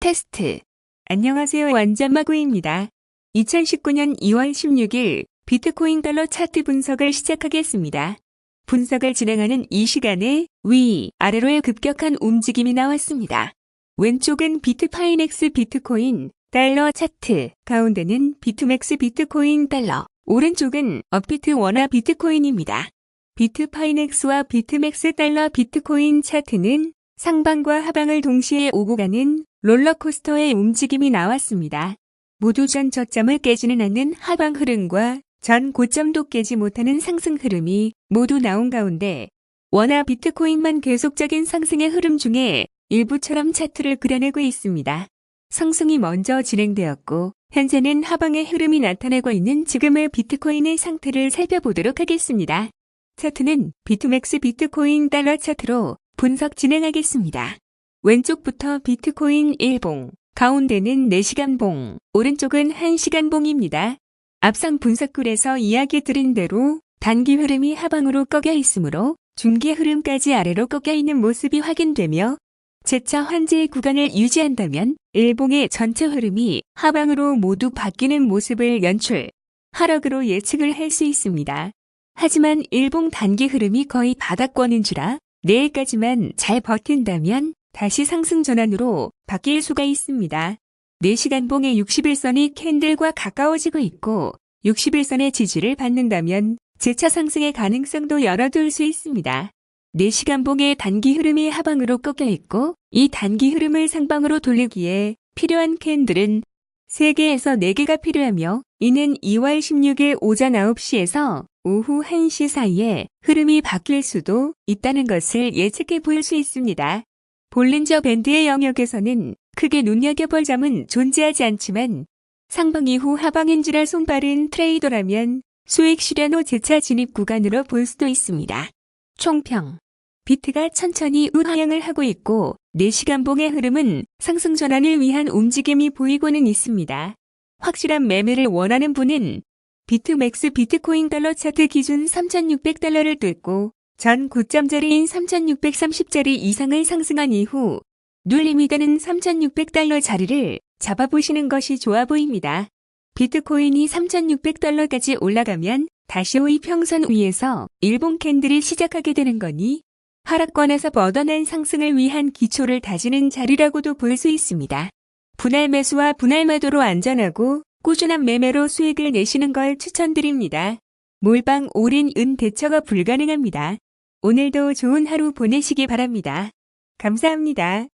테스트. 안녕하세요. 완전마구입니다. 2019년 2월 16일 비트코인 달러 차트 분석을 시작하겠습니다. 분석을 진행하는 이 시간에 위, 아래로의 급격한 움직임이 나왔습니다. 왼쪽은 비트파이넥스 비트코인 달러 차트, 가운데는 비트맥스 비트코인 달러, 오른쪽은 업비트 원화 비트코인입니다. 비트파이넥스와 비트맥스 달러 비트코인 차트는 상방과 하방을 동시에 오고 가는 롤러코스터의 움직임이 나왔습니다. 모두 전 저점을 깨지는 않는 하방 흐름과 전 고점도 깨지 못하는 상승 흐름이 모두 나온 가운데 원화 비트코인만 계속적인 상승의 흐름 중에 일부처럼 차트를 그려내고 있습니다. 상승이 먼저 진행되었고 현재는 하방의 흐름이 나타내고 있는 지금의 비트코인의 상태를 살펴보도록 하겠습니다. 차트는 비트맥스 비트코인 달러 차트로 분석 진행하겠습니다. 왼쪽부터 비트코인 1봉, 가운데는 4시간 봉, 오른쪽은 1시간 봉입니다. 앞선 분석글에서 이야기 드린 대로 단기 흐름이 하방으로 꺾여 있으므로 중기 흐름까지 아래로 꺾여 있는 모습이 확인되며 재차 환지의 구간을 유지한다면 일봉의 전체 흐름이 하방으로 모두 바뀌는 모습을 연출, 하락으로 예측을 할 수 있습니다. 하지만 일봉 단기 흐름이 거의 바닥권인지라 내일까지만 잘 버틴다면 다시 상승 전환으로 바뀔 수가 있습니다. 4시간 봉의 60일선이 캔들과 가까워지고 있고 60일선의 지지를 받는다면 재차 상승의 가능성도 열어둘 수 있습니다. 4시간 봉의 단기 흐름이 하방으로 꺾여 있고 이 단기 흐름을 상방으로 돌리기에 필요한 캔들은 3개에서 4개가 필요하며 이는 2월 16일 오전 9시에서 오후 1시 사이에 흐름이 바뀔 수도 있다는 것을 예측해 볼 수 있습니다. 볼린저 밴드의 영역에서는 크게 눈여겨볼 점은 존재하지 않지만 상방 이후 하방인지랄 손빠른 트레이더라면 수익 실현 후 재차 진입 구간으로 볼 수도 있습니다. 총평 비트가 천천히 우하향을 하고 있고 4시간 봉의 흐름은 상승 전환을 위한 움직임이 보이고는 있습니다. 확실한 매매를 원하는 분은 비트맥스 비트코인 달러 차트 기준 3,600달러를 뚫고 전 고점자리인 3,630자리 이상을 상승한 이후 눌림이 가는 3,600달러 자리를 잡아보시는 것이 좋아 보입니다. 비트코인이 3,600달러까지 올라가면 다시 호의 평선 위에서 일본 캔들이 시작하게 되는 거니 하락권에서 뻗어난 상승을 위한 기초를 다지는 자리라고도 볼 수 있습니다. 분할 매수와 분할 매도로 안전하고 꾸준한 매매로 수익을 내시는 걸 추천드립니다. 몰빵 올인 은 대처가 불가능합니다. 오늘도 좋은 하루 보내시기 바랍니다. 감사합니다.